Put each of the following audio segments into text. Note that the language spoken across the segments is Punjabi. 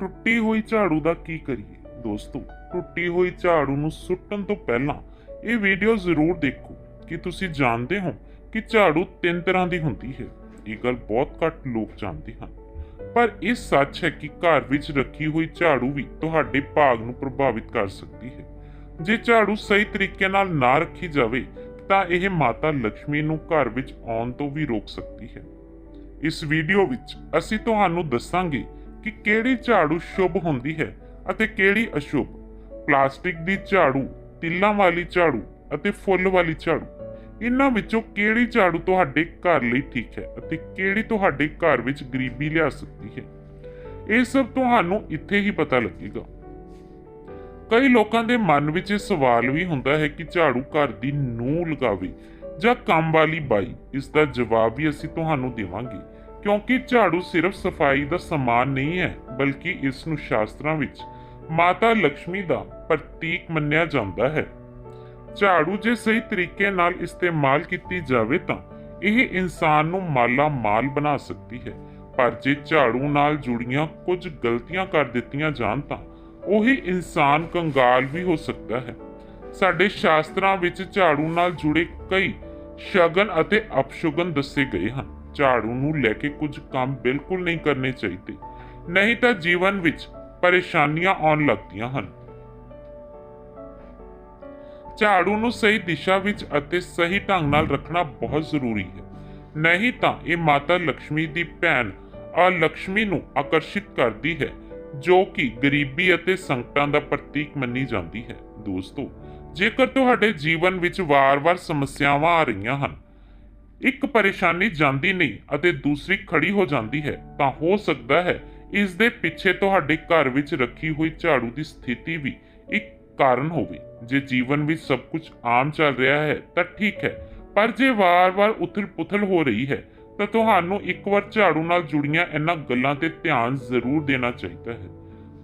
ਟੁੱਟੀ ਹੋਈ ਝਾੜੂ ਦਾ ਕੀ ਕਰੀਏ? ਦੋਸਤੋ, ਟੁੱਟੀ ਹੋਈ ਝਾੜੂ ਨੂੰ ਸੁੱਟਣ ਤੋਂ ਪਹਿਲਾਂ ਇਹ ਵੀਡੀਓ ਜ਼ਰੂਰ ਦੇਖੋ ਕਿ ਤੁਸੀਂ ਜਾਣਦੇ ਹੋ ਕਿ ਝਾੜੂ ਤਿੰਨ ਤਰ੍ਹਾਂ ਦੀ ਹੁੰਦੀ ਹੈ। ਇਹ ਗੱਲ ਬਹੁਤ ਘੱਟ ਲੋਕ ਜਾਣਦੇ ਹਨ। ਪਰ ਇਹ ਸੱਚ ਹੈ ਕਿ ਘਰ ਵਿੱਚ ਰੱਖੀ ਹੋਈ ਝਾੜੂ ਵੀ ਤੁਹਾਡੇ ਭਾਗ ਨੂੰ ਪ੍ਰਭਾਵਿਤ ਕਰ ਸਕਦੀ ਹੈ। ਜੇ ਝਾੜੂ ਸਹੀ ਤਰੀਕੇ ਨਾਲ ਨਾ ਰੱਖੀ ਜਾਵੇ, ਤਾਂ ਇਹ ਮਾਤਾ ਲక్ష్ਮੀ ਨੂੰ ਘਰ ਵਿੱਚ ਆਉਣ ਤੋਂ ਵੀ ਰੋਕ ਸਕਦੀ ਹੈ। ਇਸ ਵੀਡੀਓ ਵਿੱਚ ਅਸੀਂ ਤੁਹਾਨੂੰ ਦੱਸਾਂਗੇ ਕਿ ਕਿਹੜੀ ਝਾੜੂ ਸ਼ੁਭ ਹੁੰਦੀ ਹੈ ਅਤੇ ਕਿਹੜੀ ਅਸ਼ੁਭ? ਪਲਾਸਟਿਕ ਦੀ ਝਾੜੂ, ਤਿੱਲਾਂ ਵਾਲੀ ਝਾੜੂ ਅਤੇ ਫੁੱਲ ਵਾਲੀ ਝਾੜੂ। ਇਹਨਾਂ ਵਿੱਚੋਂ ਕਿਹੜੀ ਝਾੜੂ ਤੁਹਾਡੇ ਘਰ ਲਈ ਠੀਕ ਹੈ ਅਤੇ ਕਿਹੜੀ ਤੁਹਾਡੇ ਘਰ ਵਿੱਚ ਗਰੀਬੀ ਲਿਆ ਸਕਦੀ ਹੈ? ਇਹ ਸਭ ਤੁਹਾਨੂੰ ਇੱਥੇ ਹੀ ਪਤਾ ਲੱਗੇਗਾ। ਕਈ ਲੋਕਾਂ ਦੇ ਮਨ ਵਿੱਚ ਇਹ ਸਵਾਲ ਵੀ ਹੁੰਦਾ ਹੈ ਕਿ ਝਾੜੂ ਘਰ ਦੀ ਨੂੰ ਲਗਾਵੇ ਜਾਂ ਕੰਮ ਵਾਲੀ ਬਾਈ, ਇਸ ਦਾ ਜਵਾਬ ਵੀ ਅਸੀਂ ਤੁਹਾਨੂੰ ਦੇਵਾਂਗੇ। ਕਿਉਂਕਿ ਝਾੜੂ ਸਿਰਫ ਸਫ਼ਾਈ ਦਾ ਸਮਾਨ ਨਹੀਂ ਹੈ, ਬਲਕਿ ਇਸ ਨੂੰ ਸ਼ਾਸਤਰਾਂ ਵਿੱਚ ਮਾਤਾ ਲక్ష్ਮੀ ਦਾ ਪ੍ਰਤੀਕ ਮੰਨਿਆ ਜਾਂਦਾ ਹੈ। ਝਾੜੂ ਜੇ ਸਹੀ ਤਰੀਕੇ ਨਾਲ ਇਸਤੇਮਾਲ ਕੀਤੀ ਜਾਵੇ ਤਾਂ ਇਹ ਇਨਸਾਨ ਨੂੰ ਮਾਲਾ ਮਾਲ ਬਣਾ ਸਕਦੀ ਹੈ। ਪਰ ਜੇ ਝਾੜੂ ਨਾਲ ਜੁੜੀਆਂ ਕੁਝ ਗਲਤੀਆਂ ਕਰ ਦਿੱਤੀਆਂ ਜਾਣ ਤਾਂ ਉਹੀ ਇਨਸਾਨ ਕੰਗਾਲ ਵੀ ਹੋ ਸਕਦਾ ਹੈ। ਸਾਡੇ ਸ਼ਾਸਤਰਾਂ ਵਿੱਚ ਝਾੜੂ ਨਾਲ ਜੁੜੇ ਕਈ ਸ਼ਗਨ ਅਤੇ ਅਪਸ਼ਗਨ ਦੱਸੇ ਗਏ ਹਨ। ਝਾੜੂ ਨੂੰ ਲੈ ਕੇ ਕੁਝ ਕੰਮ ਬਿਲਕੁਲ ਨਹੀਂ ਕਰਨੇ ਚਾਹੀਦੇ। ਨਹੀਂ ਤਾਂ ਜੀਵਨ ਵਿੱਚ ਪਰੇਸ਼ਾਨੀਆਂ ਆਉਣ ਲੱਗਦੀਆਂ ਹਨ। ਝਾੜੂ ਨੂੰ ਸਹੀ ਦਿਸ਼ਾ ਵਿੱਚ ਅਤੇ ਸਹੀ ਢੰਗ ਨਾਲ ਰੱਖਣਾ ਬਹੁਤ ਜ਼ਰੂਰੀ ਹੈ। ਨਹੀਂ ਤਾਂ ਇਹ ਮਾਤਾ ਲక్ష్ਮੀ ਦੀ ਭੈਣ ਆ ਲక్ష్ਮੀ ਨੂੰ ਆਕਰਸ਼ਿਤ ਕਰਦੀ ਹੈ, ਜੋ ਕਿ ਗਰੀਬੀ ਅਤੇ ਸੰਕਟਾਂ ਦਾ ਪ੍ਰਤੀਕ ਮੰਨੀ ਜਾਂਦੀ ਹੈ। ਦੋਸਤੋ, ਜੇਕਰ ਤੁਹਾਡੇ ਜੀਵਨ ਵਿੱਚ ਵਾਰ-ਵਾਰ ਸਮੱਸਿਆਵਾਂ ਆ ਰਹੀਆਂ ਹਨ ਇੱਕ ਪਰੇਸ਼ਾਨੀ ਜਾਂਦੀ ਨਹੀਂ ਅਤੇ ਦੂਸਰੀ ਖੜੀ ਹੋ ਜਾਂਦੀ ਹੈ, ਤਾਂ ਹੋ ਸਕਦਾ ਹੈ ਇਸ ਦੇ ਪਿੱਛੇ ਤੁਹਾਡੇ ਘਰ ਵਿੱਚ ਰੱਖੀ ਹੋਈ ਝਾੜੂ ਦੀ ਸਥਿਤੀ ਵੀ ਇੱਕ ਕਾਰਨ ਹੋਵੇ। ਜੇ ਜੀਵਨ ਵਿੱਚ ਸਭ ਕੁਝ ਆਮ ਚੱਲ ਰਿਹਾ ਹੈ, ਤਾਂ ਠੀਕ ਹੈ, ਪਰ ਜੇ ਵਾਰ-ਵਾਰ ਉਥਲ-ਪੁਥਲ ਹੋ ਰਹੀ ਹੈ, ਤਾਂ ਤੁਹਾਨੂੰ ਇੱਕ ਵਾਰ ਝਾੜੂ ਨਾਲ ਜੁੜੀਆਂ ਇਹਨਾਂ ਗੱਲਾਂ ਤੇ ਧਿਆਨ ਜ਼ਰੂਰ ਦੇਣਾ ਚਾਹੀਦਾ ਹੈ।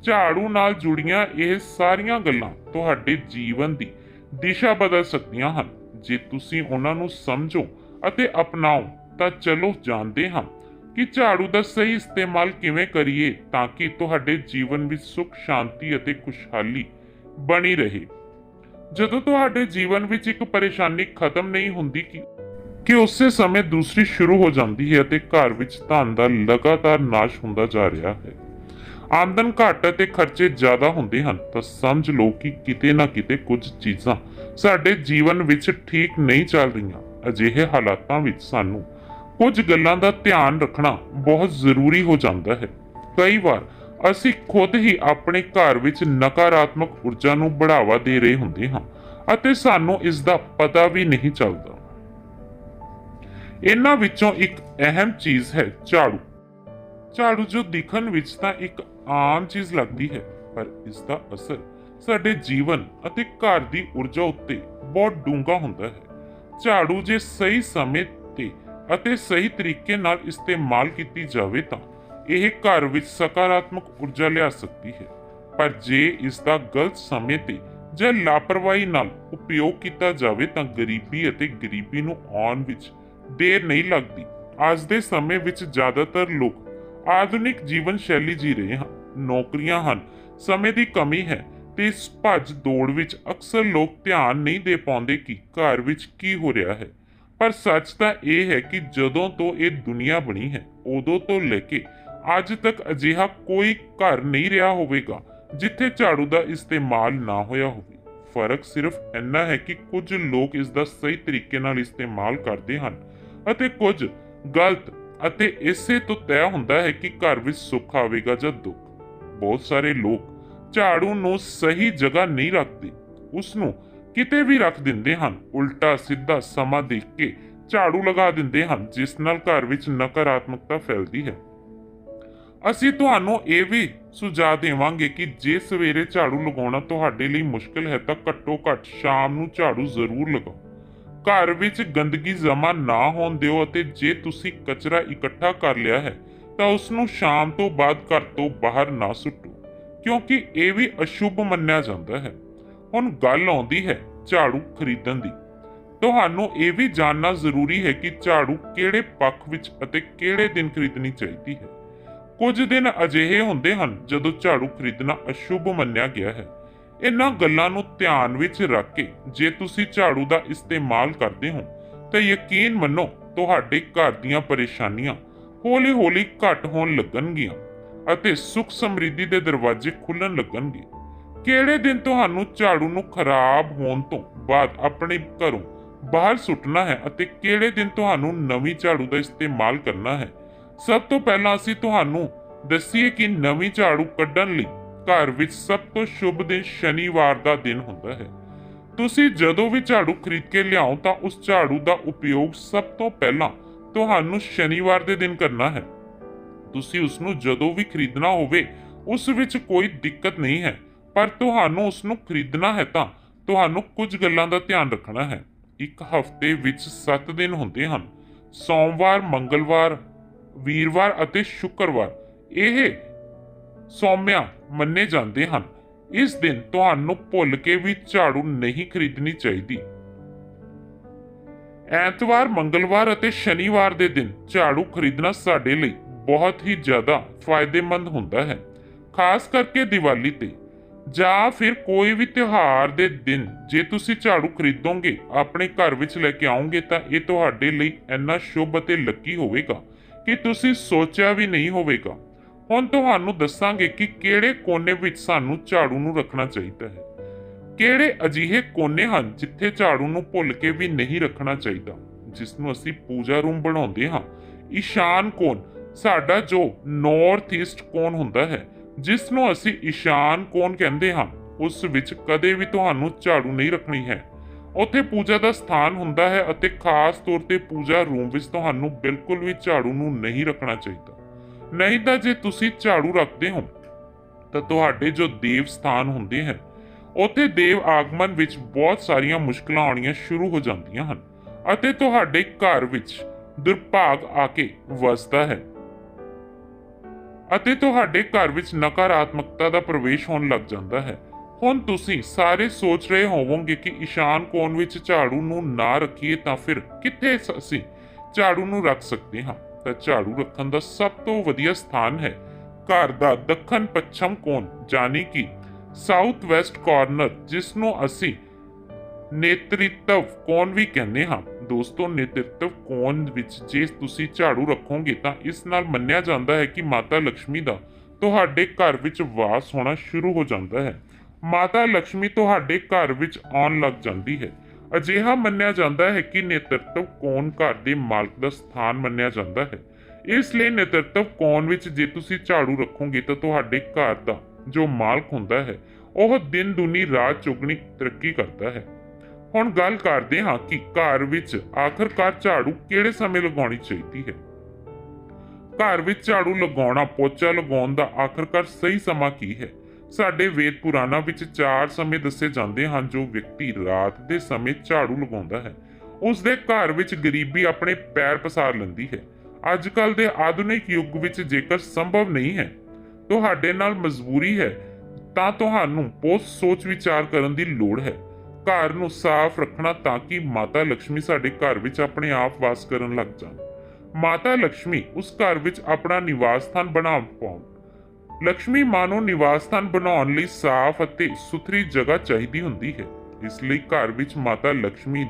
ਝਾੜੂ ਨਾਲ ਜੁੜੀਆਂ ਇਹ ਸਾਰੀਆਂ ਗੱਲਾਂ ਤੁਹਾਡੇ ਜੀਵਨ ਦੀ ਦਿਸ਼ਾ ਬਦਲ ਸਕਦੀਆਂ ਹਨ। ਜੇ ਤੁਸੀਂ ਉਹਨਾਂ ਨੂੰ ਸਮਝੋ ਅਤੇ ਅਪਣਾਓ, ਤਾਂ ਚਲੋ ਜਾਣਦੇ ਹਾਂ ਕਿ ਝਾੜੂ ਦਾ ਸਹੀ ਇਸਤੇਮਾਲ ਕਿਵੇਂ ਕਰੀਏ ਤਾਂ ਕਿ ਤੁਹਾਡੇ ਜੀਵਨ ਵਿੱਚ ਸੁੱਖ, ਸ਼ਾਂਤੀ ਅਤੇ ਖੁਸ਼ਹਾਲੀ ਬਣੀ ਰਹੇ। ਜਦੋਂ ਤੁਹਾਡੇ ਜੀਵਨ ਵਿੱਚ ਇੱਕ ਪਰੇਸ਼ਾਨੀ ਖਤਮ ਨਹੀਂ ਹੁੰਦੀ ਕਿ ਕਿ ਉਸੇ ਸਮੇਂ ਦੂਸਰੀ ਸ਼ੁਰੂ ਹੋ ਜਾਂਦੀ ਹੈ ਅਤੇ ਘਰ ਵਿੱਚ ਧਨ ਦਾ ਲਗਾਤਾਰ ਨਾਸ਼ ਹੁੰਦਾ ਜਾ ਰਿਹਾ ਹੈ। ਆਮਦਨ ਘੱਟ ਅਤੇ ਖਰਚੇ ਜ਼ਿਆਦਾ ਹੁੰਦੇ ਹਨ, ਤਾਂ ਸਮਝ ਲਓ ਕਿ ਕਿਤੇ ਨਾ ਕਿਤੇ ਕੁਝ ਚੀਜ਼ਾਂ ਸਾਡੇ ਜੀਵਨ ਵਿੱਚ ਠੀਕ ਨਹੀਂ ਚੱਲ ਰਹੀਆਂ। ਅਜਿਹੇ ਹਾਲਾਤਾਂ ਵਿੱਚ ਸਾਨੂੰ ਕੁਝ ਗੱਲਾਂ ਦਾ ਧਿਆਨ ਰੱਖਣਾ ਬਹੁਤ ਜ਼ਰੂਰੀ ਹੋ ਜਾਂਦਾ ਹੈ। ਕਈ ਵਾਰ ਅਸੀਂ ਖੁਦ ਹੀ ਆਪਣੇ ਘਰ ਵਿੱਚ ਨਕਾਰਾਤਮਕ ਊਰਜਾ ਨੂੰ ਬੜਾਵਾ ਦੇ ਰਹੇ ਹੁੰਦੇ ਹਾਂ ਅਤੇ ਸਾਨੂੰ ਇਸ ਦਾ ਪਤਾ ਵੀ ਨਹੀਂ ਚੱਲਦਾ। ਇਹਨਾਂ ਵਿੱਚੋਂ ਇੱਕ ਅਹਿਮ ਚੀਜ਼ ਹੈ ਝਾੜੂ। ਝਾੜੂ ਜੋ ਦਿਖਣ ਵਿੱਚ ਤਾਂ ਇੱਕ ਆਮ ਚੀਜ਼ ਲੱਗਦੀ ਹੈ, ਪਰ ਇਸ ਦਾ ਅਸਰ ਸਾਡੇ ਜੀਵਨ ਅਤੇ ਘਰ ਦੀ ਊਰਜਾ ਉੱਤੇ ਬਹੁਤ ਡੂੰਘਾ ਹੁੰਦਾ ਹੈ। ਝਾੜੂ ਜੇ ਸਹੀ ਸਮੇਂ ਤੇ ਅਤੇ ਸਹੀ ਤਰੀਕੇ ਨਾਲ ਇਸਤੇਮਾਲ ਕੀਤੀ ਜਾਵੇ ਤਾਂ ਇਹ ਘਰ ਵਿੱਚ ਸਕਾਰਾਤਮਕ ਊਰਜਾ ਲਿਆ ਸਕਦੀ ਹੈ। ਪਰ ਜੇ ਇਸ ਦਾ ਗਲਤ ਸਮੇਂ ਤੇ ਜਾਂ ਲਾਪਰਵਾਹੀ ਨਾਲ ਉਪਯੋਗ ਕੀਤਾ ਜਾਵੇ ਤਾਂ ਗਰੀਬੀ ਅਤੇ ਗਰੀਬੀ ਨੂੰ ਆਉਣ ਵਿੱਚ ਦੇਰ ਨਹੀਂ ਲੱਗਦੀ। ਅੱਜ ਦੇ ਸਮੇਂ ਵਿੱਚ ਜ਼ਿਆਦਾਤਰ ਲੋਕ ਆਧੁਨਿਕ ਜੀਵਨ ਸ਼ੈਲੀ ਜੀ ਰਹੇ ਹਨ। ਨੌਕਰੀਆਂ ਹਨ। ਸਮੇਂ ਦੀ ਕਮੀ ਹੈ। ਤੇ ਇਸ ਭੱਜ ਦੌੜ ਵਿੱਚ ਅਕਸਰ ਲੋਕ ਧਿਆਨ ਨਹੀਂ ਦੇ ਪਾਉਂਦੇ ਕਿ ਘਰ ਵਿੱਚ ਕੀ ਹੋ ਰਿਹਾ ਹੈ। ਪਰ ਸੱਚ ਤਾਂ ਇਹ ਹੈ ਕਿ ਜਦੋਂ ਤੋਂ ਇਹ ਦੁਨੀਆ ਬਣੀ ਹੈ, ਉਦੋਂ ਤੋਂ ਲੈ ਕੇ ਅੱਜ ਤੱਕ ਅਜਿਹਾ ਕੋਈ ਘਰ ਨਹੀਂ ਰਿਹਾ ਹੋਵੇਗਾ, ਜਿੱਥੇ ਝਾੜੂ ਦਾ ਇਸਤੇਮਾਲ ਨਾ ਹੋਇਆ ਹੋਵੇ। ਫ਼ਰਕ ਸਿਰਫ ਇੰਨਾ ਹੈ ਕਿ ਕੁਝ ਲੋਕ ਇਸ ਦਾ ਸਹੀ ਤਰੀਕੇ ਨਾਲ ਇਸਤੇਮਾਲ ਕਰਦੇ ਹਨ ਅਤੇ ਕੁਝ ਗਲਤ ਅਤੇ ਇਸੇ ਤੋਂ ਤੈਅ ਹੁੰਦਾ ਹੈ ਕਿ ਘਰ ਵਿੱਚ ਸੁੱਖ ਆਵੇਗਾ ਜਾਂ ਦੁੱਖ। ਬਹੁਤ ਸਾਰੇ ਲੋਕ ਝਾੜੂ ਨੂੰ ਸਹੀ ਜਗ੍ਹਾ ਨਹੀਂ ਰੱਖਦੇ। ਉਸ ਨੂੰ ਕਿਤੇ ਵੀ ਰੱਖ ਦਿੰਦੇ ਹਨ। ਉਲਟਾ ਸਿੱਧਾ ਸਮਾਂ ਦੇਖ ਕੇ ਝਾੜੂ ਲਗਾ ਦਿੰਦੇ ਹਨ, ਜਿਸ ਨਾਲ ਘਰ ਵਿੱਚ ਨਕਾਰਾਤਮਕਤਾ ਫੈਲਦੀ ਹੈ। ਅਸੀਂ ਤੁਹਾਨੂੰ ਇਹ ਵੀ ਸੁਝਾਅ ਦੇਵਾਂਗੇ ਕਿ ਜੇ ਸਵੇਰੇ ਝਾੜੂ ਲਗਾਉਣਾ ਤੁਹਾਡੇ ਲਈ ਮੁਸ਼ਕਲ ਹੈ, ਤਾਂ ਘੱਟੋ ਘੱਟ ਸ਼ਾਮ ਨੂੰ ਝਾੜੂ ਜ਼ਰੂਰ ਲਗਾਓ। ਘਰ ਵਿੱਚ ਗੰਦਗੀ ਜਮ੍ਹਾਂ ਨਾ ਹੋਣ ਦਿਓ ਅਤੇ ਜੇ ਤੁਸੀਂ ਕਚਰਾ ਇਕੱਠਾ ਕਰ ਲਿਆ ਹੈ, ਤਾਂ ਉਸ ਨੂੰ ਸ਼ਾਮ ਤੋਂ ਬਾਅਦ ਘਰ ਤੋਂ ਬਾਹਰ ਨਾ ਸੁੱਟੋ। ਕਿਉਂਕਿ ਇਹ ਵੀ ਅਸ਼ੁਭ ਮੰਨਿਆ ਜਾਂਦਾ ਹੈ। ਹੁਣ ਗੱਲ ਆਉਂਦੀ ਹੈ ਝਾੜੂ ਖਰੀਦਣ ਦੀ। ਤੁਹਾਨੂੰ ਇਹ ਵੀ ਜਾਣਨਾ ਜ਼ਰੂਰੀ ਹੈ ਕਿ ਝਾੜੂ ਕਿਹੜੇ ਪੱਖ ਵਿੱਚ ਅਤੇ ਕਿਹੜੇ ਦਿਨ ਖਰੀਦਣੀ ਚਾਹੀਦੀ ਹੈ। ਕੁਝ ਦਿਨ ਅਜਿਹੇ ਹੁੰਦੇ ਹਨ ਜਦੋਂ ਝਾੜੂ ਖਰੀਦਣਾ ਅਸ਼ੁਭ ਮੰਨਿਆ ਗਿਆ ਹੈ। ਇਹਨਾਂ ਗੱਲਾਂ ਨੂੰ ਧਿਆਨ ਵਿੱਚ ਰੱਖ ਕੇ ਜੇ ਤੁਸੀਂ ਝਾੜੂ ਦਾ ਇਸਤੇਮਾਲ ਕਰਦੇ ਹੋ, ਤਾਂ ਯਕੀਨ ਮੰਨੋ ਤੁਹਾਡੇ ਘਰ ਦੀਆਂ ਪਰੇਸ਼ਾਨੀਆਂ ਹੌਲੀ-ਹੌਲੀ ਘਟ ਹੋਣ ਲੱਗਣਗੀਆਂ। ਅਤੇ ਸੁਖ ਸਮਰਿੱਧੀ ਦੇ ਦਰਵਾਜ਼ੇ ਖੁੱਲਣ ਲੱਗਣਗੇ। ਕਿਹੜੇ ਦਿਨ ਤੁਹਾਨੂੰ ਝਾੜੂ ਨੂੰ ਖਰਾਬ ਹੋਣ ਤੋਂ ਬਾਅਦ ਆਪਣੇ ਘਰੋਂ ਬਾਹਰ ਸੁੱਟਣਾ ਹੈ ਅਤੇ ਕਿਹੜੇ ਦਿਨ ਤੁਹਾਨੂੰ ਨਵੀਂ ਝਾੜੂ ਦਾ ਇਸਤੇਮਾਲ ਕਰਨਾ ਹੈ? ਸਭ ਤੋਂ ਪਹਿਲਾਂ ਅਸੀਂ ਤੁਹਾਨੂੰ ਦੱਸੀਏ ਕਿ ਨਵੀਂ ਝਾੜੂ ਕੱਢਣ ਲਈ ਘਰ ਵਿੱਚ ਸਭ ਤੋਂ ਸ਼ੁਭ ਦਿਨ ਸ਼ਨੀਵਾਰ ਦਾ ਦਿਨ ਹੁੰਦਾ ਹੈ। ਤੁਸੀਂ ਜਦੋਂ ਵੀ ਝਾੜੂ ਖਰੀਦ ਕੇ ਲਿਆਓ ਤਾਂ ਉਸ ਝਾੜੂ ਦਾ ਉਪਯੋਗ ਸਭ ਤੋਂ ਪਹਿਲਾਂ ਤੁਹਾਨੂੰ ਸ਼ਨੀਵਾਰ ਦੇ ਦਿਨ ਕਰਨਾ ਹੈ। ਤੁਸੀਂ ਉਸ ਨੂੰ ਜਦੋਂ ਵੀ ਖਰੀਦਣਾ ਹੋਵੇ, ਉਸ ਵਿੱਚ ਕੋਈ ਦਿੱਕਤ ਨਹੀਂ ਹੈ। ਪਰ ਤੁਹਾਨੂੰ ਉਸ ਨੂੰ ਖਰੀਦਣਾ ਹੈ ਤਾਂ ਤੁਹਾਨੂੰ ਕੁਝ ਗੱਲਾਂ ਦਾ ਧਿਆਨ ਰੱਖਣਾ ਹੈ। ਇੱਕ ਹਫ਼ਤੇ ਵਿੱਚ 7 ਦਿਨ ਹੁੰਦੇ ਹਨ। ਸੋਮਵਾਰ, ਮੰਗਲਵਾਰ, ਵੀਰਵਾਰ ਅਤੇ ਸ਼ੁੱਕਰਵਾਰ। ਇਹ ਸੌਮਿਆ ਮੰਨੇ ਜਾਂਦੇ ਹਨ। ਇਸ ਦਿਨ ਤੁਹਾਨੂੰ ਭੁੱਲ ਕੇ ਵੀ ਝਾੜੂ ਨਹੀਂ ਖਰੀਦਣੀ ਚਾਹੀਦੀ। ਐਤਵਾਰ, ਮੰਗਲਵਾਰ ਅਤੇ ਸ਼ਨੀਵਾਰ ਦੇ ਦਿਨ ਝਾੜੂ ਖਰੀਦਣਾ ਸਾਡੇ ਲਈ ਬਹੁਤ ਹੀ ਜ਼ਿਆਦਾ ਫਾਇਦੇਮੰਦ ਹੁੰਦਾ ਹੈ। ਖਾਸ ਕਰਕੇ ਦੀਵਾਲੀ ਤੇ। ਜਾਂ ਫਿਰ ਕੋਈ ਵੀ ਤਿਉਹਾਰ ਦੇ ਦਿਨ, ਜੇ ਤੁਸੀਂ ਝਾੜੂ ਖਰੀਦੋਗੇ, ਆਪਣੇ ਘਰ ਵਿੱਚ ਲੈ ਕੇ ਆਓਗੇ, ਤਾਂ ਇਹ ਤੁਹਾਡੇ ਲਈ ਇੰਨਾ ਸ਼ੁਭ ਅਤੇ ਲੱਕੀ ਹੋਵੇਗਾ ਕਿ ਤੁਸੀਂ ਸੋਚਿਆ ਵੀ ਨਹੀਂ ਹੋਵੇਗਾ। ਹੁਣ ਤੁਹਾਨੂੰ ਦੱਸਾਂਗੇ ਕਿ ਕਿਹੜੇ ਕੋਨੇ ਵਿੱਚ ਸਾਨੂੰ ਝਾੜੂ ਨੂੰ ਰੱਖਣਾ ਚਾਹੀਦਾ ਹੈ। ਕਿਹੜੇ ਅਜਿਹੇ ਕੋਨੇ ਹਨ ਜਿੱਥੇ ਝਾੜੂ ਨੂੰ ਭੁੱਲ ਕੇ ਵੀ ਨਹੀਂ ਰੱਖਣਾ ਚਾਹੀਦਾ, ਜਿਸ ਨੂੰ ਅਸੀਂ ਪੂਜਾ ਰੂਮ ਬਣਾਉਂਦੇ ਹਾਂ। ਈਸ਼ਾਨ ਕੋਨ ਸਾਡਾ ਜੋ ਨਾਰਥ ਈਸਟ ਕੋਨ ਹੁੰਦਾ ਹੈ ਜਿਸ ਨੂੰ ਅਸੀਂ ਈਸ਼ਾਨ ਕੋਨ ਕਹਿੰਦੇ ਹਾਂ, ਉਸ ਵਿੱਚ ਕਦੇ ਵੀ ਤੁਹਾਨੂੰ ਝਾੜੂ ਨਹੀਂ ਰੱਖਣੀ ਹੈ। ਉੱਥੇ ਪੂਜਾ ਦਾ ਸਥਾਨ ਹੁੰਦਾ ਹੈ ਅਤੇ ਖਾਸ ਤੌਰ ਤੇ ਪੂਜਾ ਰੂਮ ਵਿੱਚ ਤੁਹਾਨੂੰ ਬਿਲਕੁਲ ਵੀ ਝਾੜੂ ਨੂੰ ਨਹੀਂ ਰੱਖਣਾ ਚਾਹੀਦਾ। ਨਹੀਂ ਤਾਂ ਜੇ ਤੁਸੀਂ ਝਾੜੂ ਰੱਖਦੇ ਹੋ, ਤਾਂ ਤੁਹਾਡੇ ਜੋ ਦੇਵ ਸਥਾਨ ਹੁੰਦੇ ਹਨ, ਉੱਥੇ ਦੇਵ ਆਗਮਨ ਵਿੱਚ ਬਹੁਤ ਸਾਰੀਆਂ ਮੁਸ਼ਕਲਾਂ ਆਉਣੀਆਂ ਸ਼ੁਰੂ ਹੋ ਜਾਂਦੀਆਂ ਹਨ ਅਤੇ ਤੁਹਾਡੇ ਘਰ ਵਿੱਚ ਦੁਰਭਾਗ ਆ ਕੇ ਵਸਦਾ ਹੈ। ਅਤੇ ਤੁਹਾਡੇ ਘਰ ਵਿੱਚ ਨਕਾਰਾਤਮਕਤਾ ਦਾ ਪ੍ਰਵੇਸ਼ ਹੋਣ ਲੱਗ ਜਾਂਦਾ ਹੈ। ਹੁਣ ਤੁਸੀਂ ਸਾਰੇ ਸੋਚ ਰਹੇ ਹੋਵੋਗੇ ਕਿ ਈਸ਼ਾਨ ਕੋਣ ਵਿੱਚ ਝਾੜੂ ਨੂੰ ਨਾ ਰੱਖੀਏ ਤਾਂ ਫਿਰ ਕਿੱਥੇ ਅਸੀਂ ਝਾੜੂ ਨੂੰ ਰੱਖ ਸਕਦੇ ਹਾਂ? ਤਾਂ ਝਾੜੂ ਰੱਖਣ ਦਾ ਸਭ ਤੋਂ ਵਧੀਆ ਸਥਾਨ ਹੈ। ਘਰ ਦਾ ਦੱਖਣ ਪੱਛਮ ਕੋਣ ਜਾਨੀ ਕਿ ਸਾਊਥ ਵੈਸਟ ਕਾਰਨਰ ਜਿਸ ਨੂੰ ਅਸੀਂ ਨੇਤ੍ਰਿਤਵ ਕੌਣ ਵੀ ਕਹਿੰਦੇ ਹਾਂ। ਦੋਸਤੋ, ਨੇਤ੍ਰਿਤਵ ਕੌਣ ਵਿੱਚ ਜੇ ਤੁਸੀਂ ਝਾੜੂ ਰੱਖੋਗੇ ਤਾਂ ਇਸ ਨਾਲ ਮੰਨਿਆ ਜਾਂਦਾ ਹੈ ਕਿ ਮਾਤਾ ਲక్ష్ਮੀ ਦਾ ਤੁਹਾਡੇ ਘਰ ਵਿੱਚ ਵਾਸ ਹੋਣਾ ਸ਼ੁਰੂ ਹੋ ਜਾਂਦਾ ਹੈ। ਮਾਤਾ ਲక్ష్ਮੀ ਤੁਹਾਡੇ ਘਰ ਵਿੱਚ ਆਉਣ ਲੱਗ ਜਾਂਦੀ ਹੈ। ਅਜਿਹਾ ਮੰਨਿਆ ਜਾਂਦਾ ਹੈ ਕਿ ਨੇਤਰਤਵ ਕੌਣ ਘਰ ਦੇ ਮਾਲਕ ਦਾ ਸਥਾਨ ਮੰਨਿਆ ਜਾਂਦਾ ਹੈ। ਇਸ ਲਈ ਨੇਤਰਤਵ ਕੌਣ ਵਿੱਚ ਜੇ ਤੁਸੀਂ ਝਾੜੂ ਰੱਖੋਗੇ ਤਾਂ ਤੁਹਾਡੇ ਘਰ ਦਾ ਜੋ ਮਾਲਕ ਹੁੰਦਾ ਹੈ, ਉਹ ਦਿਨ ਦੁਨੀ ਰਾਤ ਚੁਗਣੀ ਤਰੱਕੀ ਕਰਦਾ ਹੈ। ਹੁਣ ਗੱਲ ਕਰਦੇ ਹਾਂ ਕਿ ਘਰ ਵਿੱਚ ਆਖਰਕਾਰ ਝਾੜੂ ਕਿਹੜੇ ਸਮੇਂ ਲਗਾਉਣੀ ਚਾਹੀਦੀ ਹੈ। ਘਰ ਵਿੱਚ ਝਾੜੂ ਲਗਾਉਣਾ, ਪੋਚਾ ਲਗਾਉਣ ਦਾ ਆਖਰਕਾਰ ਸਹੀ ਸਮਾਂ ਕੀ ਹੈ? ਸਾਡੇ ਵੇਦ ਪੁਰਾਣਾ ਵਿੱਚ ਚਾਰ ਸਮੇਂ ਦੱਸੇ ਜਾਂਦੇ ਹਨ, ਜੋ ਵਿਅਕਤੀ ਰਾਤ ਦੇ ਸਮੇਂ ਝਾੜੂ ਲਗਾਉਂਦਾ ਹੈ। ਉਸ ਦੇ ਘਰ ਵਿੱਚ ਗਰੀਬੀ ਆਪਣੇ ਪੈਰ ਪਸਾਰ ਲੈਂਦੀ ਹੈ। ਅੱਜ ਕੱਲ ਦੇ ਆਧੁਨਿਕ ਯੁੱਗ ਵਿੱਚ ਜੇਕਰ ਸੰਭਵ ਨਹੀਂ ਹੈ, ਤੁਹਾਡੇ ਨਾਲ ਮਜਬੂਰੀ ਹੈ, ਤਾਂ ਤੁਹਾਨੂੰ ਬਹੁਤ ਸੋਚ ਵਿਚਾਰ ਕਰਨ ਦੀ ਲੋੜ ਹੈ। ਘਰ ਨੂੰ ਸਾਫ਼ ਰੱਖਣਾ ਤਾਂ ਕਿ ਮਾਤਾ ਲక్ష్ਮੀ ਸਾਡੇ ਘਰ ਵਿੱਚ ਆਪਣੇ ਆਪ ਵਾਸ ਕਰਨ ਲੱਗ ਜਾਣ। ਮਾਤਾ ਲక్ష్ਮੀ ਉਸ ਘਰ ਵਿੱਚ ਆਪਣਾ ਨਿਵਾਸ ਸਥਾਨ ਬਣਾ ਪਾਉਣ। ਲక్ష్ਮੀ ਮਾਂ ਨੂੰ ਨਿਵਾਸ ਸਥਾਨ ਬਣਾਉਣ ਲਈ ਸਾਫ਼ ਅਤੇ ਸੁਥਰੀ ਜਗ੍ਹਾ ਚਾਹੀਦੀ ਹੁੰਦੀ ਹੈ। ਇਸ ਲਈ ਘਰ ਵਿੱਚ ਮਾਤਾ ਲక్ష్ਮੀ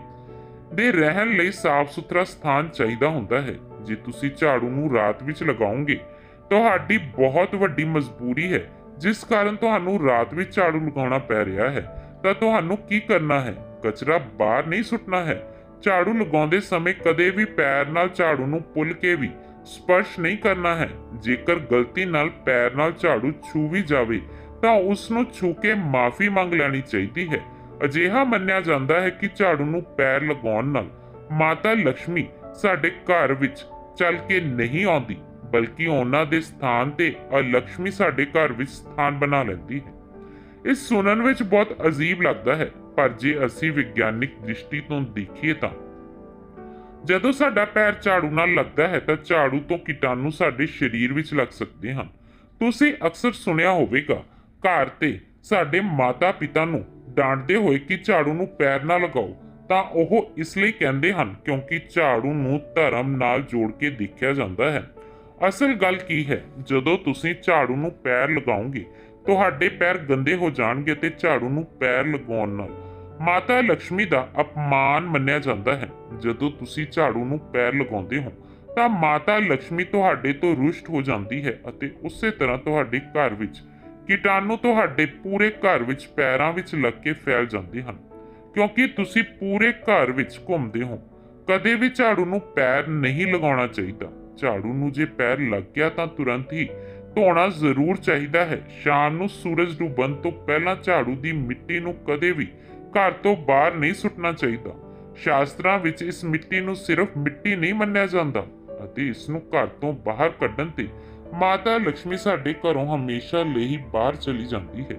ਦੇ ਰਹਿਣ ਲਈ ਸਾਫ਼ ਸੁਥਰਾ ਸਥਾਨ ਚਾਹੀਦਾ ਹੁੰਦਾ ਹੈ। ਜੇ ਤੁਸੀਂ ਝਾੜੂ ਨੂੰ ਰਾਤ ਵਿੱਚ ਲਗਾਓਗੇ, ਤੁਹਾਡੀ ਬਹੁਤ ਵੱਡੀ ਮਜਬੂਰੀ ਹੈ, ਜਿਸ ਕਾਰਨ ਤੁਹਾਨੂੰ ਰਾਤ ਵਿੱਚ ਝਾੜੂ ਲਗਾਉਣਾ ਪੈ ਰਿਹਾ ਹੈ। ਤਾਂ ਤੁਹਾਨੂੰ ਕੀ ਕਰਨਾ ਹੈ? ਕਚਰਾ ਬਾਹਰ ਨਹੀਂ ਸੁੱਟਣਾ ਹੈ। ਝਾੜੂ ਲਗਾਉਂਦੇ ਸਮੇਂ ਕਦੇ ਵੀ ਪੈਰ ਨਾਲ ਝਾੜੂ ਨੂੰ ਪੁੱਲ ਕੇ ਵੀ ਸਪਰਸ਼ ਨਹੀਂ ਕਰਨਾ ਹੈ। ਜੇਕਰ ਗਲਤੀ ਨਾਲ ਪੈਰ ਨਾਲ ਝਾੜੂ ਛੂ ਵੀ ਜਾਵੇ, ਤਾਂ ਉਸ ਨੂੰ ਛੂ ਕੇ ਮਾਫੀ ਮੰਗ ਲੈਣੀ ਚਾਹੀਦੀ ਹੈ। ਅਜਿਹਾ ਮੰਨਿਆ ਜਾਂਦਾ ਹੈ ਕਿ ਝਾੜੂ ਨੂੰ ਪੈਰ ਲਗਾਉਣ ਨਾਲ ਮਾਤਾ ਲక్ష్ਮੀ ਸਾਡੇ ਘਰ ਵਿੱਚ ਚੱਲ ਕੇ ਨਹੀਂ ਆਉਂਦੀ, ਬਲਕਿ ਉਹਨਾਂ ਦੇ ਸਥਾਨ ਤੇ ਅਲਕਸ਼ਮੀ ਸਾਡੇ ਘਰ ਵਿੱਚ ਸਥਾਨ ਬਣਾ ਲੈਂਦੀ ਹੈ। ਇਹ ਸੁਣਨ ਵਿੱਚ ਬਹੁਤ ਅਜੀਬ ਲੱਗਦਾ ਹੈ, ਪਰ ਜੇ ਅਸੀਂ ਵਿਗਿਆਨਿਕ ਦ੍ਰਿਸ਼ਟੀ ਤੋਂ ਦੇਖੀਏ ਤਾਂ। ਜਦੋਂ ਸਾਡਾ ਪੈਰ ਝਾੜੂ ਨਾਲ ਲੱਗਦਾ ਹੈ, ਤਾਂ ਝਾੜੂ ਤੋਂ ਕੀਟਾਣੂ ਸਾਡੇ ਸਰੀਰ ਵਿੱਚ ਲੱਗ ਸਕਦੇ ਹਨ। ਤੁਸੀਂ ਅਕਸਰ ਸੁਣਿਆ ਹੋਵੇਗਾ, ਘਰ ਤੇ ਸਾਡੇ ਮਾਤਾ-ਪਿਤਾ ਨੂੰ ਡਾਂਟਦੇ ਹੋਏ ਕਿ ਝਾੜੂ ਨੂੰ ਪੈਰ ਨਾਲ ਲਗਾਓ, ਤਾਂ ਉਹ ਇਸ ਲਈ ਕਹਿੰਦੇ ਹਨ, ਕਿਉਂਕਿ ਝਾੜੂ ਨੂੰ ਧਰਮ ਨਾਲ ਜੋੜ ਕੇ ਦੇਖਿਆ ਜਾਂਦਾ ਹੈ। ਅਸਲ ਗੱਲ ਕੀ ਹੈ, ਜਦੋਂ ਤੁਸੀਂ ਝਾੜੂ ਨੂੰ ਪੈਰ ਲਗਾਓਗੇ ਤੁਹਾਡੇ ਪੈਰ ਗੰਦੇ ਹੋ ਜਾਣਗੇ ਤੇ ਝਾੜੂ ਨੂੰ ਪੈਰ ਲਗਾਉਣ ਨਾਲ। ਮਾਤਾ ਲక్ష్ਮੀ ਦਾ ਅਪਮਾਨ ਮੰਨਿਆ ਜਾਂਦਾ ਹੈ। ਜਦੋਂ ਤੁਸੀਂ ਝਾੜੂ ਨੂੰ ਪੈਰ ਲਗਾਉਂਦੇ ਹੋ, ਤਾਂ ਮਾਤਾ ਲక్ష్ਮੀ ਤੁਹਾਡੇ ਤੋਂ ਰੁਸ਼ਟ ਹੋ ਜਾਂਦੀ ਹੈ ਅਤੇ ਉਸੇ ਤਰ੍ਹਾਂ ਤੁਹਾਡੇ ਘਰ ਵਿੱਚ, ਕੀਟਾਣੂ ਤੁਹਾਡੇ ਪੂਰੇ ਘਰ ਵਿੱਚ ਪੈਰਾਂ ਵਿੱਚ ਲੱਗ ਕੇ ਫੈਲ ਜਾਂਦੇ ਹਨ। ਕਿਉਂਕਿ ਤੁਸੀਂ ਪੂਰੇ ਘਰ ਵਿੱਚ ਘੁੰਮਦੇ ਹੋ। ਕਦੇ ਵੀ ਝਾੜੂ ਨੂੰ ਪੈਰ ਨਹੀਂ ਲਗਾਉਣਾ ਚਾਹੀਦਾ। ਝਾੜੂ ਨੂੰ ਜੇ ਪੈਰ ਲੱਗ ਗਿਆ ਤਾਂ ਤੁਰੰਤ ਹੀ ਧੋਣਾ ਜ਼ਰੂਰ ਚਾਹੀਦਾ ਹੈ। ਸ਼ਾਮ ਨੂੰ ਸੂਰਜ ਡੁੱਬਣ ਤੋਂ ਪਹਿਲਾਂ ਝਾੜੂ ਦੀ ਮਿੱਟੀ ਨੂੰ ਕਦੇ ਵੀ ਘਰ ਤੋਂ ਬਾਹਰ ਨਹੀਂ ਸੁੱਟਣਾ ਚਾਹੀਦਾ। ਸ਼ਾਸਤਰਾਂ ਵਿੱਚ ਇਸ ਮਿੱਟੀ ਨੂੰ ਸਿਰਫ ਮਿੱਟੀ ਨਹੀਂ ਮੰਨਿਆ ਜਾਂਦਾ ਅਤੇ ਇਸ ਨੂੰ ਘਰ ਤੋਂ ਬਾਹਰ ਕੱਢਣ ਤੇ ਮਾਤਾ ਲక్ష్ਮੀ ਸਾਡੇ ਘਰੋਂ ਹਮੇਸ਼ਾ ਲਈ ਹੀ ਬਾਹਰ ਚਲੀ ਜਾਂਦੀ ਹੈ।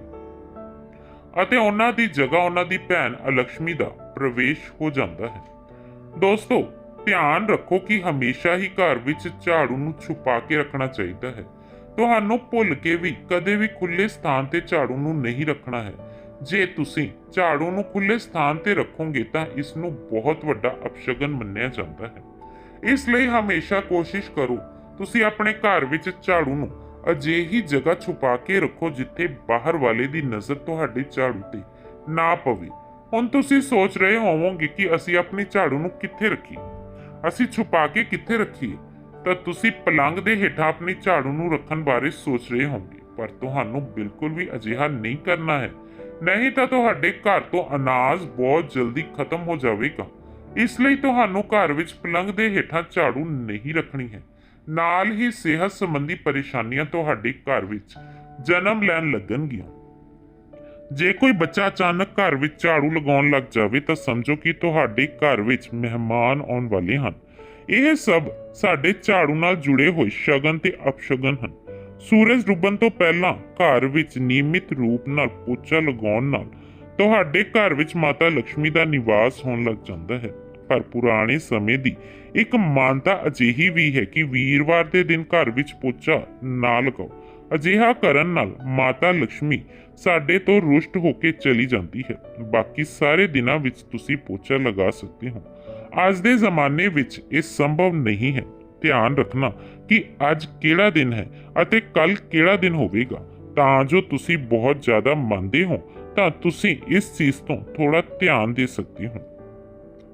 ਅਤੇ ਉਹਨਾਂ ਦੀ ਜਗ੍ਹਾ ਉਹਨਾਂ ਦੀ ਭੈਣ ਅਲਕਸ਼ਮੀ ਦਾ ਪ੍ਰਵੇਸ਼ ਹੋ ਜਾਂਦਾ ਹੈ। ਦੋਸਤੋ, ਧਿਆਨ ਰੱਖੋ ਕਿ ਹਮੇਸ਼ਾ ਹੀ ਘਰ ਵਿੱਚ ਝਾੜੂ ਨੂੰ ਛੁਪਾ ਕੇ ਰੱਖਣਾ ਚਾਹੀਦਾ ਹੈ। ਤੁਹਾਨੂੰ ਭੁੱਲ ਕੇ ਵੀ ਕਦੇ ਵੀ ਖੁੱਲੇ ਸਥਾਨ ਤੇ ਝਾੜੂ ਨੂੰ ਨਹੀਂ ਰੱਖਣਾ ਹੈ। ਜੇ ਤੁਸੀਂ ਝਾੜੂ ਨੂੰ ਖੁੱਲੇ ਸਥਾਨ ਤੇ ਰੱਖੋਗੇ ਤਾਂ ਇਸ ਨੂੰ ਬਹੁਤ ਵੱਡਾ ਅਪਸ਼ਗਨ ਮੰਨਿਆ ਜਾਂਦਾ ਹੈ। ਇਸ ਲਈ ਹਮੇਸ਼ਾ ਕੋਸ਼ਿਸ਼ ਕਰੋ, ਤੁਸੀਂ ਆਪਣੇ ਘਰ ਵਿੱਚ ਝਾੜੂ ਨੂੰ ਅਜਿਹੀ ਜਗ੍ਹਾ ਛੁਪਾ ਕੇ ਰੱਖੋ ਜਿੱਥੇ ਬਾਹਰ ਵਾਲੇ ਦੀ ਨਜ਼ਰ ਤੁਹਾਡੇ ਝਾੜੂ ਤੇ ਨਾ ਪਵੇ। ਹੁਣ ਤੁਸੀਂ ਸੋਚ ਰਹੇ ਹੋਵੋਗੇ ਕਿ ਅਸੀਂ ਆਪਣੀ ਝਾੜੂ ਨੂੰ ਕਿੱਥੇ ਰੱਖੀਏ? ਅਸੀਂ ਛੁਪਾ ਕੇ ਕਿੱਥੇ ਰੱਖੀਏ? ਤਾਂ ਤੁਸੀਂ ਪਲੰਗ ਦੇ ਹੇਠਾਂ ਆਪਣੀ ਝਾੜੂ ਨੂੰ ਰੱਖਣ ਬਾਰੇ ਸੋਚ ਰਹੇ ਹੋਵੋਗੇ, ਪਰ ਤੁਹਾਨੂੰ ਬਿਲਕੁਲ ਵੀ ਅਜਿਹਾ ਨਹੀਂ ਕਰਨਾ ਹੈ। ਨਹੀਂ ਤਾਂ ਤੁਹਾਡੇ ਘਰ ਤੋਂ ਅਨਾਜ ਬਹੁਤ ਜਲਦੀ ਖਤਮ ਹੋ ਜਾਵੇਗਾ। ਇਸ ਲਈ ਤੁਹਾਨੂੰ ਘਰ ਵਿੱਚ ਪਲੰਗ ਦੇ ਹੇਠਾਂ ਝਾੜੂ ਨਹੀਂ ਰੱਖਣੀ ਹੈ। ਨਾਲ ਹੀ ਸਿਹਤ ਸੰਬੰਧੀ ਪਰੇਸ਼ਾਨੀਆਂ ਤੁਹਾਡੇ ਘਰ ਵਿੱਚ ਜਨਮ ਲੈਣ ਲੱਗਣਗੀਆਂ। ਜੇ ਕੋਈ ਬੱਚਾ ਅਚਾਨਕ ਘਰ ਵਿੱਚ ਝਾੜੂ ਲਗਾਉਣ ਲੱਗ ਜਾਵੇ ਤਾਂ ਸਮਝੋ ਕਿ ਤੁਹਾਡੇ ਘਰ ਵਿੱਚ ਮਹਿਮਾਨ ਆਉਣ ਵਾਲੇ ਹਨ। ਇਹ ਸਭ ਸਾਡੇ ਝਾੜੂ ਨਾਲ ਜੁੜੇ ਹੋਏ ਸ਼ਗਨ ਤੇ ਅਪਸ਼ਗਨ ਹਨ। ਸੂਰਜ ਡੁੱਬਣ ਤੋਂ ਪਹਿਲਾਂ ਘਰ ਵਿੱਚ ਨਿਯਮਿਤ ਰੂਪ ਨਾਲ ਪੋਚਾ ਲਗਾਉਣ ਨਾਲ ਤੁਹਾਡੇ ਘਰ ਵਿੱਚ ਮਾਤਾ ਲక్ష్ਮੀ ਦਾ ਨਿਵਾਸ ਹੋਣ ਲੱਗ ਜਾਂਦਾ ਹੈ। ਪਰ ਪੁਰਾਣੇ ਸਮੇਂ ਦੀ ਇੱਕ ਮਾਨਤਾ ਅਜਿਹੀ ਵੀ ਹੈ ਕਿ ਵੀਰਵਾਰ ਦੇ ਦਿਨ ਘਰ ਵਿੱਚ ਪੋਚਾ ਨਾ ਲਗਾਓ। ਅਜਿਹਾ ਕਰਨ ਨਾਲ ਮਾਤਾ ਲక్ష్ਮੀ ਸਾਡੇ ਤੋਂ ਰੁਸ਼ਟ ਹੋ ਕੇ ਚਲੀ ਜਾਂਦੀ ਹੈ। ਬਾਕੀ ਸਾਰੇ ਦਿਨਾਂ ਵਿੱਚ ਤੁਸੀਂ ਪੋਚਾ ਲਗਾ ਸਕਦੇ ਹੋ। ਅੱਜ ਦੇ ਜ਼ਮਾਨੇ ਵਿੱਚ ਇਹ ਸੰਭਵ ਨਹੀਂ ਹੈ। ਧਿਆਨ ਰੱਖਣਾ ਕਿ ਅੱਜ ਕਿਹੜਾ ਦਿਨ ਹੈ ਅਤੇ ਕੱਲ ਕਿਹੜਾ ਦਿਨ ਹੋਵੇਗਾ। ਤਾਂ ਜੋ ਤੁਸੀਂ ਬਹੁਤ ਜ਼ਿਆਦਾ ਮੰਨਦੇ ਹੋ, ਤਾਂ ਤੁਸੀਂ ਇਸ ਚੀਜ਼ ਤੋਂ ਥੋੜਾ ਧਿਆਨ ਦੇ ਸਕਦੇ ਹੋ।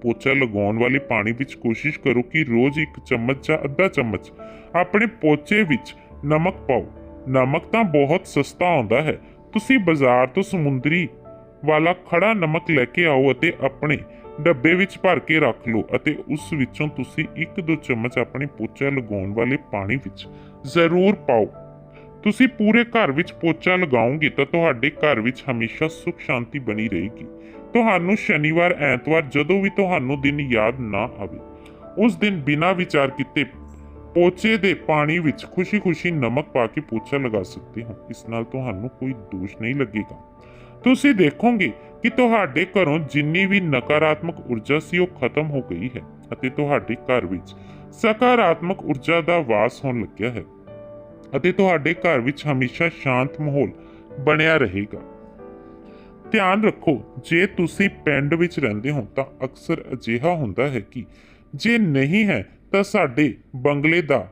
ਪੋਚਾ ਲਗਾਉਣ ਵਾਲੇ ਪਾਣੀ ਵਿੱਚ ਕੋਸ਼ਿਸ਼ ਕਰੋ ਕਿ ਰੋਜ਼ ਇੱਕ ਚਮਚ ਜਾਂ ਅੱਧਾ ਚਮਚ ਆਪਣੇ ਪੋਚੇ ਵਿੱਚ ਨਮਕ ਪਾਓ। ਨਮਕ ਤਾਂ ਬਹੁਤ ਸਸਤਾ ਆਉਂਦਾ ਹੈ। ਤੁਸੀਂ ਬਾਜ਼ਾਰ ਤੋਂ ਸਮੁੰਦਰੀ ਵਾਲਾ ਖੜਾ ਨਮਕ ਲੈ ਕੇ ਆਓ ਅਤੇ ਆਪਣੇ ਡੱਬੇ ਵਿੱਚ ਭਰ ਕੇ ਰੱਖ ਲਓ ਅਤੇ ਉਸ ਵਿੱਚੋਂ ਤੁਸੀਂ ਇੱਕ ਦੋ ਚਮਚ ਆਪਣੇ ਪੋਚਾ ਲਗਾਉਣ ਵਾਲੇ ਪਾਣੀ ਵਿੱਚ ਜ਼ਰੂਰ ਪਾਓ। ਤੁਸੀਂ ਪੂਰੇ ਘਰ ਵਿੱਚ ਪੋਚਾ ਲਗਾਓਗੇ ਤਾਂ ਤੁਹਾਡੇ ਘਰ ਵਿੱਚ ਹਮੇਸ਼ਾ ਸੁਖ ਸ਼ਾਂਤੀ ਬਣੀ ਰਹੇਗੀ। ਤੁਹਾਨੂੰ ਸ਼ਨੀਵਾਰ, ਐਤਵਾਰ ਜਦੋਂ ਵੀ ਤੁਹਾਨੂੰ ਦਿਨ ਯਾਦ ਨਾ ਆਵੇ, ਉਸ ਦਿਨ ਬਿਨਾਂ ਵਿਚਾਰ ਕੀਤੇ ਪੋਚੇ ਦੇ ਪਾਣੀ ਵਿੱਚ ਖੁਸ਼ੀ-ਖੁਸ਼ੀ ਨਮਕ ਪਾ ਕੇ ਪੋਚਾ ਲਗਾ ਸਕਦੇ ਹੋ। ਇਸ ਨਾਲ ਤੁਹਾਨੂੰ ਕੋਈ ਦੋਸ਼ ਨਹੀਂ ਲੱਗੇਗਾ। ਤੁਸੀਂ ਦੇਖੋਗੇ ਕਿ ਤੁਹਾਡੇ ਘਰੋਂ ਜਿੰਨੀ ਵੀ ਨਕਾਰਾਤਮਕ ਊਰਜਾ ਸੀ ਉਹ ਖਤਮ ਹੋ ਗਈ ਹੈ ਅਤੇ ਤੁਹਾਡੇ ਘਰ ਵਿੱਚ ਸਕਾਰਾਤਮਕ ਊਰਜਾ ਦਾ ਵਾਸ ਹੋਣ ਲੱਗਿਆ ਹੈ ਅਤੇ ਤੁਹਾਡੇ ਘਰ ਵਿੱਚ ਹਮੇਸ਼ਾ ਸ਼ਾਂਤ ਮਾਹੌਲ ਬਣਿਆ ਰਹੇਗਾ। ਧਿਆਨ ਰੱਖੋ, ਜੇ ਤੁਸੀਂ ਪਿੰਡ ਵਿੱਚ ਰਹਿੰਦੇ ਹੋ ਤਾਂ ਅਕਸਰ ਅਜਿਹਾ ਹੁੰਦਾ ਹੈ ਕਿ ਜੇ ਨਹੀਂ ਹੈ ਤਾਂ ਸਾਡੇ ਬੰਗਲੇ ਦਾ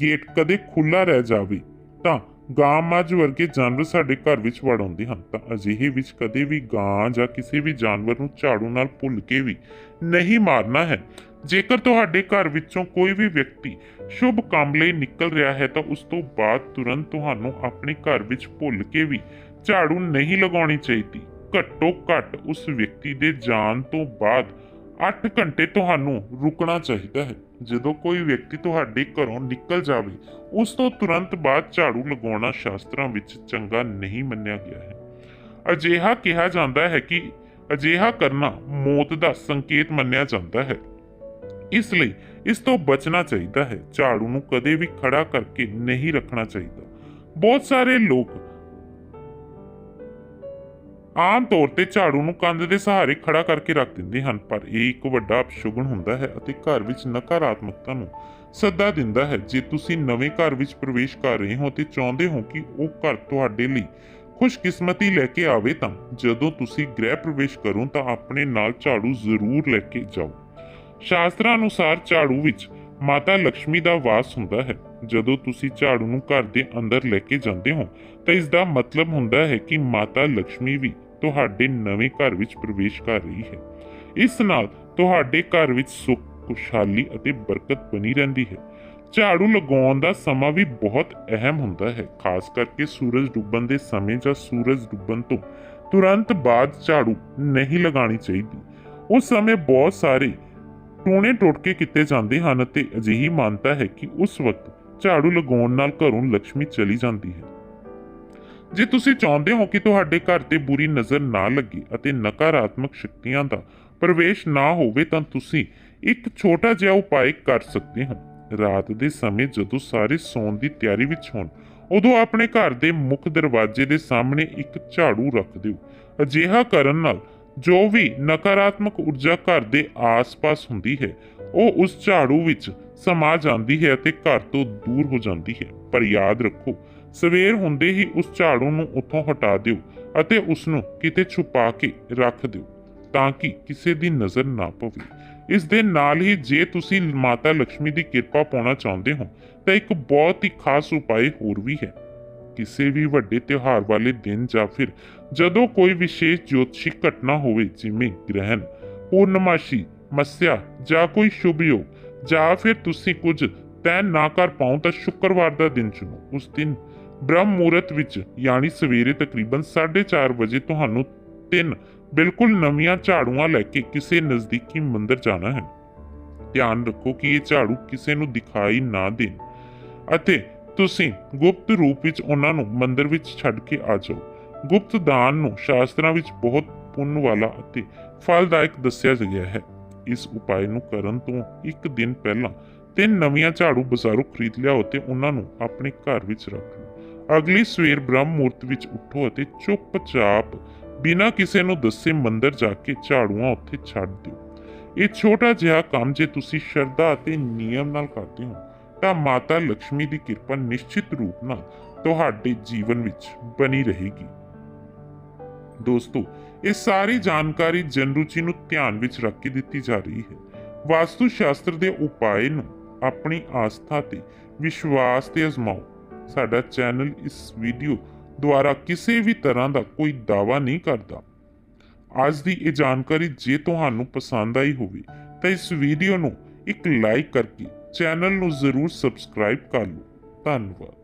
ਗੇਟ ਕਦੇ ਖੁੱਲਾ ਰਹਿ ਜਾਵੇ ਤਾਂ ਗਾਂ ਮੱਝ ਵਰਗੇ ਜਾਨਵਰ ਸਾਡੇ ਘਰ ਵਿੱਚ ਵੜ ਆਉਂਦੇ ਹਨ। ਤਾਂ ਅਜਿਹੇ ਵਿੱਚ ਕਦੇ ਵੀ ਗਾਂ ਜਾਂ ਕਿਸੇ ਵੀ ਜਾਨਵਰ ਨੂੰ ਝਾੜੂ ਨਾਲ ਭੁੱਲ ਕੇ ਵੀ ਨਹੀਂ ਮਾਰਨਾ ਹੈ। ਜੇਕਰ ਤੁਹਾਡੇ ਘਰ ਵਿੱਚੋਂ ਕੋਈ ਵੀ ਵਿਅਕਤੀ ਸ਼ੁਭ ਕੰਮ ਲਈ ਨਿਕਲ ਰਿਹਾ ਹੈ, ਤਾਂ ਉਸ ਤੋਂ ਬਾਅਦ ਤੁਰੰਤ ਤੁਹਾਨੂੰ ਆਪਣੇ ਘਰ ਵਿੱਚ ਭੁੱਲ ਕੇ ਵੀ ਝਾੜੂ ਨਹੀਂ ਲਗਾਉਣੀ ਚਾਹੀਦੀ। ਘੱਟੋ ਘੱਟ ਉਸ ਵਿਅਕਤੀ ਦੇ ਜਾਣ ਤੋਂ ਬਾਅਦ 8 ਘੰਟੇ ਤੁਹਾਨੂੰ ਰੁਕਣਾ ਚਾਹੀਦਾ ਹੈ। ਜਦੋਂ ਕੋਈ ਵਿਅਕਤੀ ਤੁਹਾਡੇ ਘਰੋਂ ਨਿਕਲ ਜਾਵੇ, ਉਸ ਤੋਂ ਤੁਰੰਤ ਬਾਅਦ ਝਾੜੂ ਲਗਾਉਣਾ ਸ਼ਾਸਤਰਾਂ ਵਿੱਚ ਚੰਗਾ ਨਹੀਂ ਮੰਨਿਆ ਗਿਆ ਹੈ। ਅਜਿਹਾ ਕਿਹਾ ਜਾਂਦਾ ਹੈ ਕਿ ਅਜਿਹਾ ਕਰਨਾ ਮੌਤ ਦਾ ਸੰਕੇਤ ਮੰਨਿਆ ਜਾਂਦਾ ਹੈ। ਇਸ ਲਈ ਇਸ ਤੋਂ ਬਚਣਾ ਚਾਹੀਦਾ ਹੈ। ਝਾੜੂ ਨੂੰ ਕਦੇ ਵੀ ਖੜਾ ਕਰਕੇ ਨਹੀਂ ਰੱਖਣਾ ਚਾਹੀਦਾ। ਬਹੁਤ ਸਾਰੇ ਲੋਕ ਆਮ ਤੌਰ ਤੇ ਝਾੜੂ ਨੂੰ ਕੰਧ ਦੇ ਸਹਾਰੇ ਖੜਾ ਕਰਕੇ ਰੱਖ ਦਿੰਦੇ ਹਨ, ਪਰ ਇਹ ਇੱਕ ਵੱਡਾ ਅਪਸ਼ਗੁਨ ਹੁੰਦਾ ਹੈ ਅਤੇ ਘਰ ਵਿੱਚ ਨਕਾਰਾਤਮਕਤਾ ਨੂੰ ਸੱਦਾ ਦਿੰਦਾ ਹੈ। ਜੇ ਤੁਸੀਂ ਨਵੇਂ ਘਰ ਵਿੱਚ ਪ੍ਰਵੇਸ਼ ਕਰ ਰਹੇ ਹੋ ਤੇ ਚਾਹੁੰਦੇ ਹੋ ਕਿ ਉਹ ਘਰ ਤੁਹਾਡੇ ਲਈ ਖੁਸ਼ਕਿਸਮਤੀ ਲੈ ਕੇ ਆਵੇ ਤਾਂ ਜਦੋਂ ਤੁਸੀਂ ਗ੍ਰਹਿ ਪ੍ਰਵੇਸ਼ ਕਰੋ ਤਾਂ ਆਪਣੇ ਨਾਲ ਝਾੜੂ ਜ਼ਰੂਰ ਲੈ ਕੇ ਜਾਓ। ਸ਼ਾਸਤਰਾਂ ਅਨੁਸਾਰ ਝਾੜੂ ਵਿੱਚ ਮਾਤਾ ਲక్ష్ਮੀ ਦਾ ਵਾਸ ਹੁੰਦਾ ਹੈ। ਜਦੋਂ ਤੁਸੀਂ ਝਾੜੂ ਨੂੰ ਘਰ ਦੇ ਅੰਦਰ ਲੈ ਕੇ ਜਾਂਦੇ ਹੋ, ਤਾਂ ਇਸ ਦਾ ਮਤਲਬ ਹੁੰਦਾ ਹੈ ਕਿ ਮਾਤਾ ਲక్ష్ਮੀ ਵੀ ਤੁਹਾਡੇ ਨਵੇਂ ਘਰ ਵਿੱਚ ਪ੍ਰਵੇਸ਼ ਕਰ ਰਹੀ ਹੈ। ਇਸ ਨਾਲ ਤੁਹਾਡੇ ਘਰ ਵਿੱਚ ਸੁੱਖ, ਖੁਸ਼ਹਾਲੀ ਅਤੇ ਬਰਕਤ ਬਣੀ ਰਹਿੰਦੀ ਹੈ। ਝਾੜੂ ਲਗਾਉਣ ਦਾ ਸਮਾਂ ਵੀ ਬਹੁਤ ਅਹਿਮ ਹੁੰਦਾ ਹੈ, ਖਾਸ ਕਰਕੇ ਸੂਰਜ ਡੁੱਬਣ ਦੇ ਸਮੇਂ ਜਾਂ ਸੂਰਜ ਡੁੱਬਣ ਤੋਂ ਤੁਰੰਤ ਬਾਅਦ ਝਾੜੂ ਨਹੀਂ ਲਗਾਉਣੀ ਚਾਹੀਦੀ। ਉਸ ਸਮੇਂ ਬਹੁਤ ਸਾਰੇ ਟੂਣੇ ਟੋਟਕੇ ਕੀਤੇ ਜਾਂਦੇ ਹਨ ਅਤੇ ਅਜਿਹੀ ਮਾਨਤਾ ਹੈ ਕਿ ਉਸ ਵਕਤ ਝਾੜੂ ਲਗਾਉਣ ਨਾਲ ਘਰੋਂ ਲక్ష్ਮੀ ਚਲੀ ਜਾਂਦੀ ਹੈ। ਜੇ ਤੁਸੀਂ ਚਾਹੁੰਦੇ ਹੋ ਕਿ ਤੁਹਾਡੇ ਘਰ ਤੇ ਬੁਰੀ ਨਜ਼ਰ ਨਾ ਲੱਗੇ ਅਤੇ ਨਕਾਰਾਤਮਕ ਸ਼ਕਤੀਆਂ ਦਾ ਪ੍ਰਵੇਸ਼ ਨਾ ਹੋਵੇ, ਤਾਂ ਤੁਸੀਂ ਇੱਕ ਛੋਟਾ ਜਿਹਾ ਉਪਾਅ ਕਰ ਸਕਦੇ ਹੋ। ਰਾਤ ਦੇ ਸਮੇਂ ਜਦੋਂ ਸਾਰੇ ਸੌਣ ਦੀ ਤਿਆਰੀ ਵਿੱਚ ਹੋਣ, ਉਦੋਂ ਆਪਣੇ ਘਰ ਦੇ ਮੁੱਖ ਦਰਵਾਜ਼ੇ ਦੇ ਸਾਹਮਣੇ ਇੱਕ ਝਾੜੂ ਰੱਖ ਦਿਓ। ਅਜਿਹਾ ਕਰਨ ਨਾਲ ਜੋ ਵੀ ਨਕਾਰਾਤਮਕ ਊਰਜਾ ਘਰ ਦੇ ਆਸ-ਪਾਸ ਹੁੰਦੀ ਹੈ, ਉਹ ਉਸ ਝਾੜੂ ਵਿੱਚ ਸਮਾ ਜਾਂਦੀ ਹੈ ਅਤੇ ਘਰ ਤੋਂ ਦੂਰ ਹੋ ਜਾਂਦੀ ਹੈ। ਪਰ ਯਾਦ ਰੱਖੋ, ਸਵੇਰ ਹੁੰਦੇ ਹੀ ਉਸ ਝਾੜੂ ਨੂੰ ਉੱਥੋਂ ਹਟਾ ਦਿਓ ਅਤੇ ਉਸ ਨੂੰ ਕਿਤੇ ਛੁਪਾ ਕੇ ਰੱਖ ਦਿਓ ਤਾਂ ਕਿ ਕਿਸੇ ਦੀ ਨਜ਼ਰ ਨਾ ਪਵੇ। ਇਸ ਦੇ ਨਾਲ ਹੀ ਜੇ ਤੁਸੀਂ ਮਾਤਾ ਲక్ష్ਮੀ ਦੀ ਕਿਰਪਾ ਪਾਉਣਾ ਚਾਹੁੰਦੇ ਹੋ, ਤਾਂ ਇੱਕ ਬਹੁਤ ਹੀ ਖਾਸ ਉਪਾਅ ਹੋਰ ਵੀ ਹੈ। ਕਿਸੇ ਵੀ ਵੱਡੇ ਤਿਉਹਾਰ ਵਾਲੇ ਦਿਨ ਜਾਂ ਫਿਰ ਜਦੋਂ ਕੋਈ ਵਿਸ਼ੇਸ਼ ਜੋਤਿਸ਼ੀ ਘਟਨਾ ਹੋਵੇ, ਜਿਵੇਂ ਗ੍ਰਹਿਣ, ਪੂਰਨਮਾਸ਼ੀ, ਮੱਸਿਆ ਜਾਂ ਕੋਈ ਸ਼ੁਭ ਯੋਗ, ਜਾਂ ਫਿਰ ਤੁਸੀਂ ਕੁਝ ਤੈਅ ਨਾ ਕਰ ਪਾਉ ਤਾਂ ਸ਼ੁੱਕਰਵਾਰ ਦਾ ਦਿਨ ਚੁਣੋ। ਉਸ ਦਿਨ ਬ੍ਰਹਮ ਮੂਰਤ ਵਿੱਚ, ਯਾਨੀ ਸਵੇਰੇ ਤਕਰੀਬਨ 4:30 ਵਜੇ ਤੁਹਾਨੂੰ ਤਿੰਨ ਬਿਲਕੁਲ ਨਵੀਆਂ ਝਾੜੂਆਂ ਲੈ ਕੇ ਕਿਸੇ ਨਜ਼ਦੀਕੀ ਮੰਦਿਰ ਜਾਣਾ ਹੈ। ਧਿਆਨ ਰੱਖੋ ਕਿ ਇਹ ਝਾੜੂ ਕਿਸੇ ਨੂੰ ਦਿਖਾਈ ਨਾ ਦੇਣ ਅਤੇ ਤੁਸੀਂ ਗੁਪਤ ਰੂਪ ਵਿੱਚ ਉਹਨਾਂ ਨੂੰ ਮੰਦਿਰ ਵਿੱਚ ਛੱਡ ਕੇ ਆ ਜਾਓ। ਗੁਪਤ ਦਾਨ ਨੂੰ ਸ਼ਾਸਤਰਾਂ ਵਿੱਚ ਬਹੁਤ ਪੁੰਨ ਵਾਲਾ ਅਤੇ ਫਲਦਾਇਕ ਦੱਸਿਆ ਗਿਆ ਹੈ। ਇਸ ਉਪਾਅ ਨੂੰ ਕਰਨ ਤੋਂ ਇੱਕ ਦਿਨ ਪਹਿਲਾਂ ਤਿੰਨ ਨਵੀਆਂ ਝਾੜੂ ਬਾਜ਼ਾਰੋਂ ਖਰੀਦ ਲਿਆਓ ਤੇ ਉਹਨਾਂ ਨੂੰ ਆਪਣੇ ਘਰ ਵਿੱਚ ਰੱਖ ਲਓ। ਅਗਲੀ ਸਵੇਰ ਬ੍ਰਹਮ ਮੂਰਤ ਵਿੱਚ ਉੱਠੋ ਅਤੇ ਚੁੱਪਚਾਪ ਬਿਨਾਂ ਕਿਸੇ ਨੂੰ ਦੱਸੇ ਮੰਦਰ ਜਾ ਕੇ ਝਾੜੂਆਂ ਉੱਥੇ ਛੱਡ ਦਿਓ। ਇਹ ਛੋਟਾ ਜਿਹਾ ਕੰਮ ਜੇ ਤੁਸੀਂ ਸ਼ਰਧਾ ਅਤੇ ਨਿਯਮ ਨਾਲ ਕਰਦੇ ਹੋ ਤਾਂ ਮਾਤਾ ਲక్ష్ਮੀ ਦੀ ਕਿਰਪਾ ਨਿਸ਼ਚਿਤ ਰੂਪ ਨਾਲ ਤੁਹਾਡੇ ਜੀਵਨ ਵਿੱਚ ਬਣੀ ਰਹੇਗੀ। ਦੋਸਤੋ, ਇਹ ਸਾਰੀ ਜਾਣਕਾਰੀ ਜਨਰੂਚੀ ਨੂੰ ਧਿਆਨ ਵਿੱਚ ਰੱਖ ਕੇ ਦਿੱਤੀ ਜਾ ਰਹੀ ਹੈ। ਵਾਸਤੂ ਸ਼ਾਸਤਰ ਦੇ ਉਪਾਅ ਨੂੰ ਆਪਣੀ ਆਸਥਾ ਤੇ ਵਿਸ਼ਵਾਸ ਤੇ ਅਜ਼ਮਾਓ। ਸਾਡਾ ਚੈਨਲ ਇਸ ਵੀਡੀਓ ਦੁਆਰਾ ਕਿਸੇ ਵੀ ਤਰ੍ਹਾਂ ਦਾ ਕੋਈ ਦਾਵਾ ਨਹੀਂ ਕਰਦਾ। ਅੱਜ ਦੀ ਇਹ ਜਾਣਕਾਰੀ ਜੇ ਤੁਹਾਨੂੰ ਪਸੰਦ ਆਈ ਹੋਵੇ, ਤਾਂ ਇਸ ਵੀਡੀਓ ਨੂੰ ਇੱਕ ਲਾਈਕ ਕਰਕੇ ਚੈਨਲ ਨੂੰ ਜ਼ਰੂਰ ਸਬਸਕ੍ਰਾਈਬ ਕਰ ਲਓ। ਧੰਨਵਾਦ।